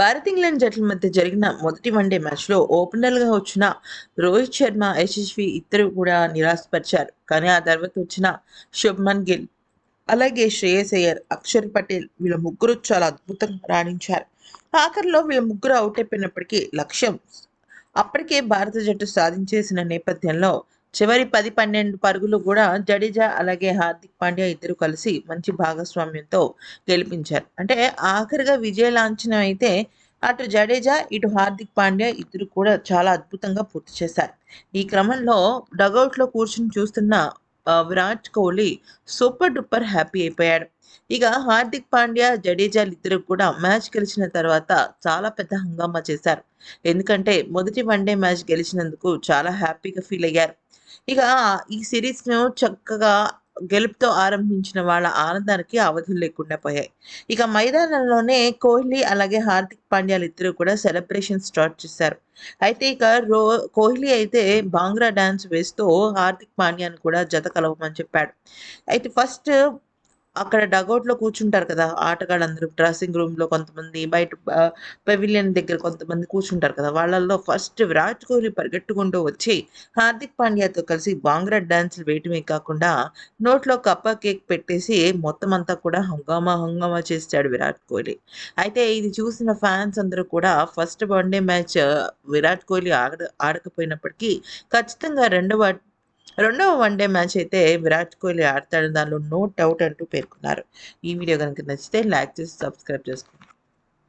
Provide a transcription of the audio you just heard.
Bharat England జట్ల మధ్య జరిగిన మొదటి వన్డే మ్యాచ్లో ఓపెనర్గా వచ్చిన రోహిత్ శర్మ యశస్వి ఇద్దరు కూడా నిరాశపరిచారు. కానీ ఆ తర్వాత వచ్చిన శుభ్మన్ గిల్ అలాగే శ్రేయస్ అయ్యర్ అక్షర్ పటేల్ వీళ్ళ ముగ్గురు చాలా అద్భుతంగా రాణించారు. ఆఖరిలో వీళ్ళ ముగ్గురు అవుట్ అయిపోయినప్పటికీ లక్ష్యం అప్పటికే భారత జట్టు సాధించేసిన నేపథ్యంలో చివరి పది పన్నెండు పరుగులు కూడా జడేజా అలాగే హార్దిక్ పాండ్యా ఇద్దరు కలిసి మంచి భాగస్వామ్యంతో గెలిపించారు. అంటే ఆఖరిగా విజయ లాంఛనం అయితే అటు జడేజా ఇటు హార్దిక్ పాండ్యా ఇద్దరు కూడా చాలా అద్భుతంగా పూర్తి చేశారు. ఈ క్రమంలో డగౌట్లో కూర్చుని చూస్తున్న Virat Kohli super duper happy అయిపోయాడు. ఇక హార్దిక్ పాండ్యా జడేజాలు ఇద్దరు కూడా మ్యాచ్ గెలిచిన తర్వాత చాలా పెద్ద హంగామా చేశారు. ఎందుకంటే మొదటి వన్డే మ్యాచ్ గెలిచినందుకు చాలా హ్యాపీగా ఫీల్ అయ్యారు. ఇక ఈ సిరీస్ను చక్కగా గెలుపుతో ఆరంభించిన వాళ్ళ ఆనందానికి అవధులు లేకుండా పోయాయి. ఇక మైదానంలోనే కోహ్లీ అలాగే హార్దిక్ పాండ్యాలు ఇద్దరు కూడా సెలబ్రేషన్ స్టార్ట్ చేశారు. అయితే ఇక రో కోహ్లీ అయితే భాంగ్రా డాన్స్ వేస్తూ హార్దిక్ పాండ్యాను కూడా జత కలవమని చెప్పాడు. అయితే ఫస్ట్ అక్కడ డగౌట్లో కూర్చుంటారు కదా ఆటగాళ్ళందరూ డ్రెస్సింగ్ రూమ్లో కొంతమంది బయట పెవిలియన్ దగ్గర కొంతమంది కూర్చుంటారు కదా వాళ్ళల్లో ఫస్ట్ విరాట్ కోహ్లీ పరిగెట్టుకుంటూ వచ్చి హార్దిక్ పాండ్యాతో కలిసి బాంగ్రా డ్యాన్సులు వేయటమే కాకుండా నోట్లో కప్ప కేక్ పెట్టేసి మొత్తం అంతా కూడా హంగామా హంగామా చేస్తాడు విరాట్ కోహ్లీ. అయితే ఇది చూసిన ఫ్యాన్స్ అందరూ కూడా first one day match Virat Kohli ఆడ ఆడకపోయినప్పటికీ ఖచ్చితంగా రెండవ రెండవ వన్డే మ్యాచ్ అయితే విరాట్ కోహ్లీ ఆడతాడు దానిలో నో డౌట్ అంటూ పేర్కొన్నారు. ఈ వీడియో కనుక నచ్చితే లైక్ చేసి సబ్స్క్రైబ్ చేసుకోండి.